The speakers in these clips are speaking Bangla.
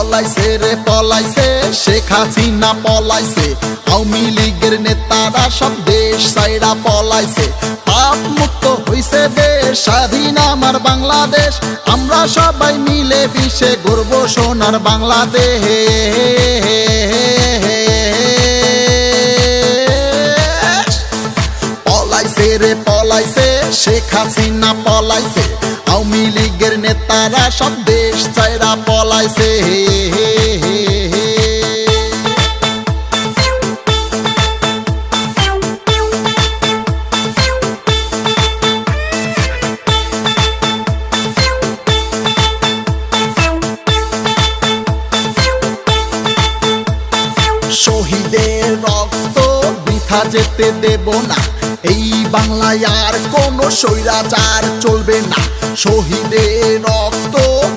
পলাইছে রে, পলাইছে। শেখ হাসিনা পলাইছে। আওয়ামী লীগের নেতারা সব দেশ সাইরা পলাইছে। পাপ মুক্ত হইছে দেশ, স্বাধীন আমার বাংলাদেশ। আমরা সবাই মিলে বিশ্বে গর্ব সোনার বাংলাদেশ। পলাইছে রে, পলাইছে। শেখ হাসিনা পলাইছে। আওয়ামী লীগের নেতারা সব দেশ চাইরা পলাইছে। বৃথা যেতে দেব না। এই বাংলায় আর কোনো স্বৈরাচার চলবে না। শহীদের রক্ত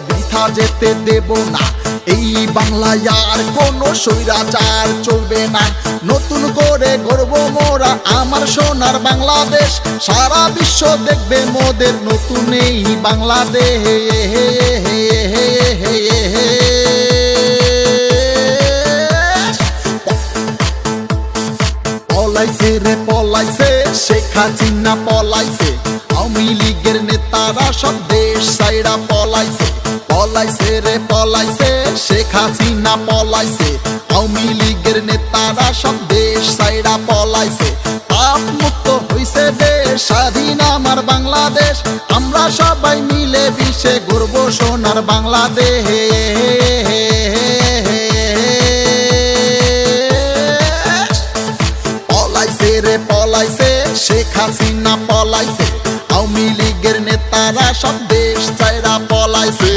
বৃথা যেতে দেব না। এই বাংলায় আর কোনো স্বৈরাচার চলবে না। নতুন করে গর্ব মোরা আমার সোনার বাংলাদেশ। সারা বিশ্ব দেখবে মোদের নতুন এই বাংলাদেশ। পলাইছে রে, পলাইছে। শেখ হাসিনা পলাইছে। আওয়ামী লীগের নেতারা সব দেশ সাইরা পলাইছে। পলাইছে রে, পলাইছে। শেখ হাসিনা পলাইছে। আওয়ামী লীগের নেতারা সব দেশ সাইরা পলাইছে। পাপ মুক্ত হইছে দেশ, স্বাধীন আমার বাংলাদেশ। আমরা সবাই মিলে বিশ্বে গর্ব সোনার বাংলাদেশ। দেশে পলাইছে শেখ হাসিনা পলাইছে। আওয়ামী লীগের নেতারা সব দেশ চাইরা পলাইছে।